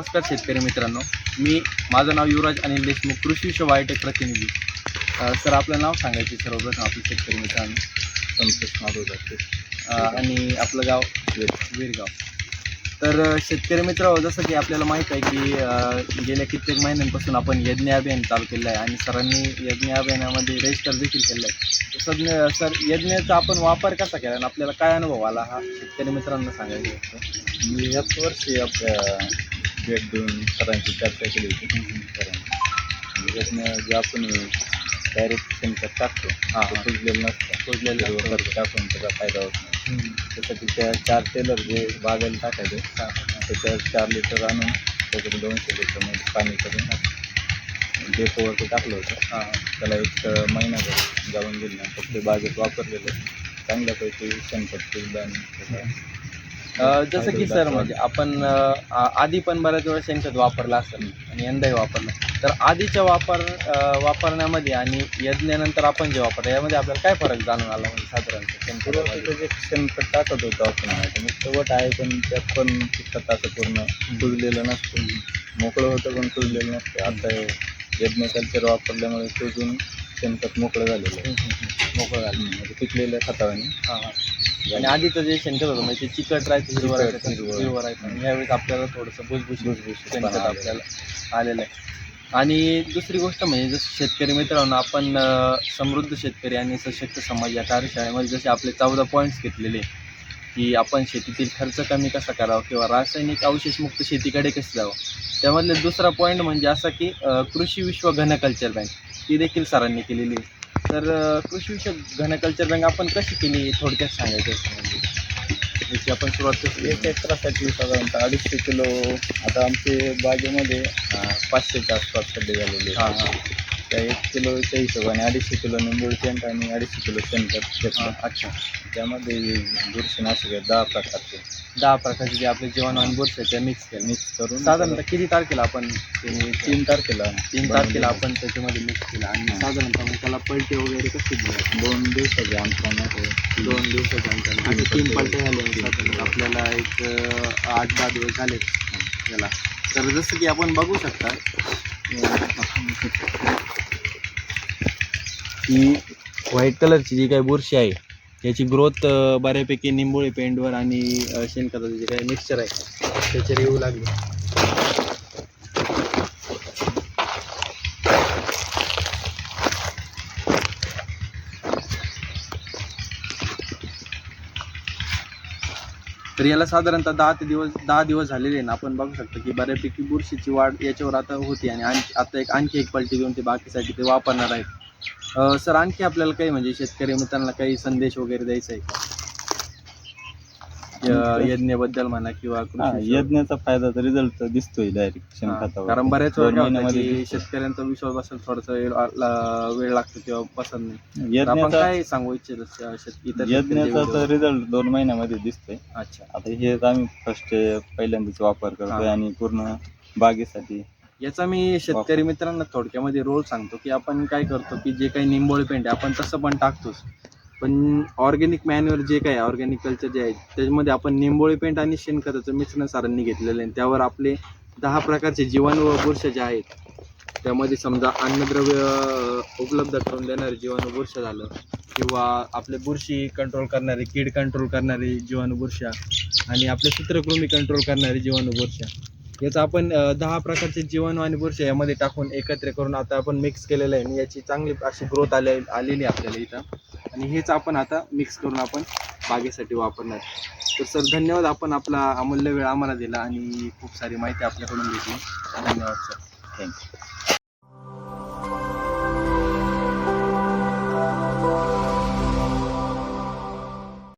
नमस्कार शेतकरी मित्रांनो. मी माझं नाव युवराज अनिल देशमुख कृषी विश्व बायोटेक प्रतिनिधी. सर आपलं नाव सांगायचे सर्वप्रथम आपले शेतकरी मित्रांनो. संतोष माधव जाते आणि आपलं गाव वीरगाव. तर शेतकरी मित्र जसं की आपल्याला माहीत आहे की गेल्या कित्येक महिन्यांपासून आपण यज्ञ अभियान चालू केलं आहे आणि सरांनी यज्ञ अभियानामध्ये रजिस्टर देखील केलं आहे. तर सर सर यज्ञाचा आपण वापर कसा केला आणि आपल्याला काय अनुभव आला हा शेतकरी मित्रांना सांगायचं होतं मी याच वर्षी आपल्या भेट देऊन सरांची चर्चा केली होती. सरांनी यातनं जे आपण डायरेक्ट शेणखत टाकतो हां. कुजलेलं नसतं. कुजलेलं. खत टाकून त्याचा फायदा होत नाही. त्यासाठी त्या चार टेलर जे बागेला टाकायचे त्याच्यावर चार लिटर आणून त्याच्यात दोनशे लिटरमध्ये पाणी करून डेपोवरती टाकलं होतं हां. त्याला एक महिनाभर जाऊन गेल्यानंतर ते बागेत वापरलेलं चांगल्यापैकी शेणखत कुजलं आणि त्याचा जसं की सर म्हणजे आपण आ- आधी पण बऱ्याच वेळा शेणखत वापरलं असेल आणि यंदाही वापरलं. तर आधीच्या वापर अ, वापरण्यामध्ये आणि यज्ञानंतर आपण जे वापरलं यामध्ये आपल्याला काय फरक जाणून आला म्हणजे साधारणतः शेणखतामध्ये? सुरुवातीचं जे शेणखत टाकत होतो आपण आता मग तेवढं आहे पण त्यात पण खत असं पूर्ण कुजलेलं नसतं. मोकळं होतं पण कुजलेलं नसतं. आता यज्ञ कल्चर वापरल्यामुळे कुजून शेणखत मोकळं झालेलं आहे. मोकळं झालं म्हणजे पिकलेल्या खतावाने. हां हां. आणि आधीचं जे शेणखत होतं म्हणजे ते चिकट राहायचं हिरवं राहायचं हिरवं. हिरवं राहायचं. आणि यावेळेस आपल्याला थोडंसं भुसभुशीत भुसभुशीत शेणखत आलेलं. आहे. आपल्याला आलेलं आहे. आणि दुसरी गोष्ट म्हणजे जसं शेतकरी मित्रांनो आपण अ, समृद्ध शेतकरी आणि सशक्त समाज या कार्यशाळेमध्ये जसे आपले चौदा पॉईंट्स घेतलेले की आपण शेतीतील खर्च कमी कसा करावा किंवा रासायनिक अवशेषमुक्त शेतीकडे कसं जावं. त्यामधले दुसरा पॉईंट म्हणजे असा की अ, कृषी विश्व घन कल्चर बँक ती देखील सरांनी केलेली तर अ, कृषी विश्व घन कल्चर बँक आपण कशी केली हे थोडक्यात सांगायचं म्हणजे याची आपण सुरुवात कशी एक एकरासाठी साधारणतः अडीचशे किलो आता आमचे बागेमध्ये पाचशेच्या आसपास खड्डे झालेले हां. हां. त्या एक किलोच्या हिशोबाने अडीचशे किलो निंबूळ शेंट आणि अडीचशे किलो घेतलं. अच्छा. त्यामध्ये बुरशीनाशक आहेत दहा प्रकारचे. दहा प्रकारचे जे आपले जेवण आणि बुरश आहे त्या मिक्स केलं. मिक्स करून साधारणतः किती तारखेला आपण ते त्याला तीन तारखेला. तीन तारखेला आपण त्याच्यामध्ये मिक्स केलं आणि. साधारणतः मग त्याला पलटे वगैरे कसे दिले? दोन दिवसाचे अंतराने दोन दिवसाच्या अंतराने तीन असे तीन पलटे. झाले आपल्याला एक आठ दहा दिवस झालेत याला तर जसं की आपण बघू शकता ही व्हाईट कलरची जी काही बुरशी आहे याची ग्रोथ बऱ्यापैकी निंबोळी पेंडवर आणि शेणखताचं जे काही मिक्सचर आहे त्याच्यावर येऊ लागले. तर याला साधारणतः दहा ते दिवस दहा दिवस झालेले आहे ना आपण बघू शकतो की बऱ्यापैकी बुरशीची वाढ याच्यावर आता होती आणि आणखी आता एक आणखी एक पलटी देऊन ते बाकीसाठी ते वापरणार आहेत. सर आणखी आपल्याला काही म्हणजे शेतकरी मित्रांना काही संदेश वगैरे द्यायचा आहे का? यज्ञबद्दल म्हणा किंवा हा, कृषी. यज्ञाचा फायदा तर रिझल्ट दिसतोय डायरेक्ट हा, शेणखतावर कारण बऱ्याच वेळा काय होतं महिन्यामध्ये की दिसतं. शेतकऱ्यांचा विश्वास बसायला थोडासा वेळ ला- वेळ लागतो किंवा पसंत नाही तर आपण यज्ञाचा काय सांगू इच्छितो इतर यज्ञाचा तर रिझल्ट दोन महिन्यामध्ये दिसतोय अच्छा आता हे आम्ही फर्स्ट पहिल्यांदाच वापर करतोय हा. आणि पूर्ण बागेसाठी याचा मी शेतकरी मित्रांना थोडक्यामध्ये रोल सांगतो की आपण काय करतो की जे काही निंबोळी पेंट आहे आपण तसं पण टाकतोच पण ऑर्गॅनिक मॅन्युअर जे काय ऑर्गॅनिक कल्चर जे आहे त्याच्यामध्ये आपण निंबोळी पेंट आणि शेणखताचं मिश्रण सारांनी घेतलेलं आहे. त्यावर आपले दहा प्रकारचे जीवाणू व बुरश जे आहेत त्यामध्ये समजा अन्नद्रव्य उपलब्ध करून देणारे जीवाणू बुरश झालं. किंवा आपले बुरशी कंट्रोल करणारे कीड कंट्रोल करणारे जीवाणू बुरशा आणि आपले सूत्रकृमी कंट्रोल करणारे जीवाणू बुरशा. याचा आपण दहा प्रकारचे जीवाणू आणि बुरशा यामध्ये टाकून एकत्र करून आता आपण मिक्स केलेलं आहे. आणि याची चांगली अशी ग्रोथ आले आलेली आहे आपल्याला इथं. आणि हेच आपण आता मिक्स करून आपण बागेसाठी वापरणार. तर सर धन्यवाद आपण आपला अमूल्य वेळ आम्हाला दिला आणि खूप सारी माहिती आपल्याकडून घेतली धन्यवाद सर थँक्यू